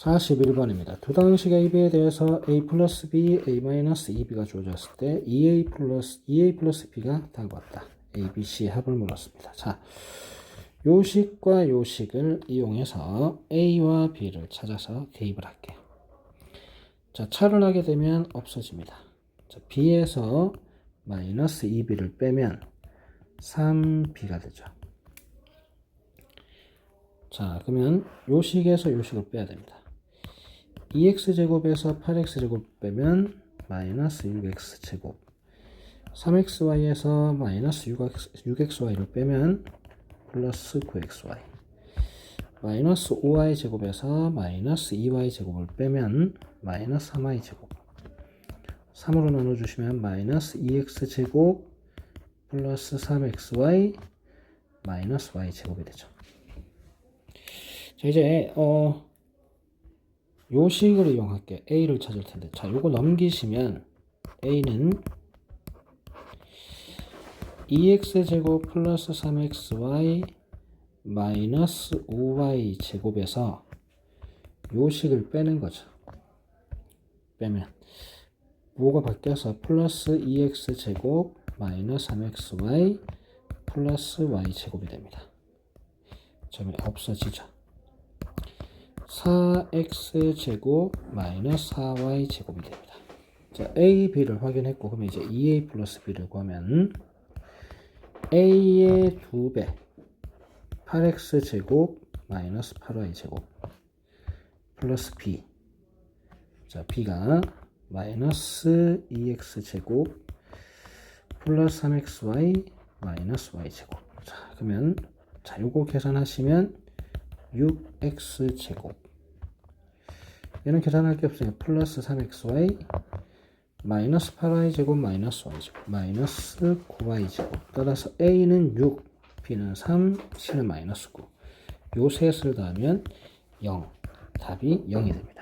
41번입니다. 두 단식 AB에 대해서 A 플러스 B, A 마이너스 2B가 주어졌을 때 2A 플러스 2A 플러스 B가 답이 왔다. A, B, C 합을 물었습니다. 자, 요식과 요식을 이용해서 A와 B를 찾아서 대입을 할게요. 자, 차를 하게 되면 없어집니다. 자, B에서 마이너스 2B를 빼면 3B가 되죠. 자, 그러면 요식에서 요식을 빼야 됩니다. 2x제곱에서 8x제곱 빼면 마이너스 6x제곱. 3xy에서 마이너스 6x, 6xy를 빼면 플러스 9xy 마이너스 5y제곱에서 마이너스 2y제곱을 빼면 마이너스 3y제곱. 3으로 나눠주시면 마이너스 2x제곱 플러스 3xy 마이너스 y제곱이 되죠. 자 이제 어 요 식을 이용할게. A를 찾을 텐데. 자 요거 넘기시면 a는 2x제곱 플러스 3xy 마이너스 5y 제곱에서 요식을 빼는 거죠. 빼면. 뭐가 바뀌어서 플러스 2x제곱 마이너스 3xy 플러스 y 제곱이 됩니다. 점이 없어지죠 4x제곱 마이너스 4y제곱이 됩니다. 자, a, b를 확인했고 그러면 이제 2a 플러스 b를 구하면 a의 2배 8x제곱 마이너스 8y제곱 플러스 b 자, b가 마이너스 2x제곱 플러스 3xy 마이너스 y제곱 자, 그러면 자, 요거 계산하시면 6x제곱. 얘는 계산할 게 없으니까 플러스 3xy 마이너스 8y제곱 마이너스 y제곱 마이너스 9y제곱. 따라서 a는 6 b는 3 c는 마이너스 9요 셋을 더하면 0 답이 0이 됩니다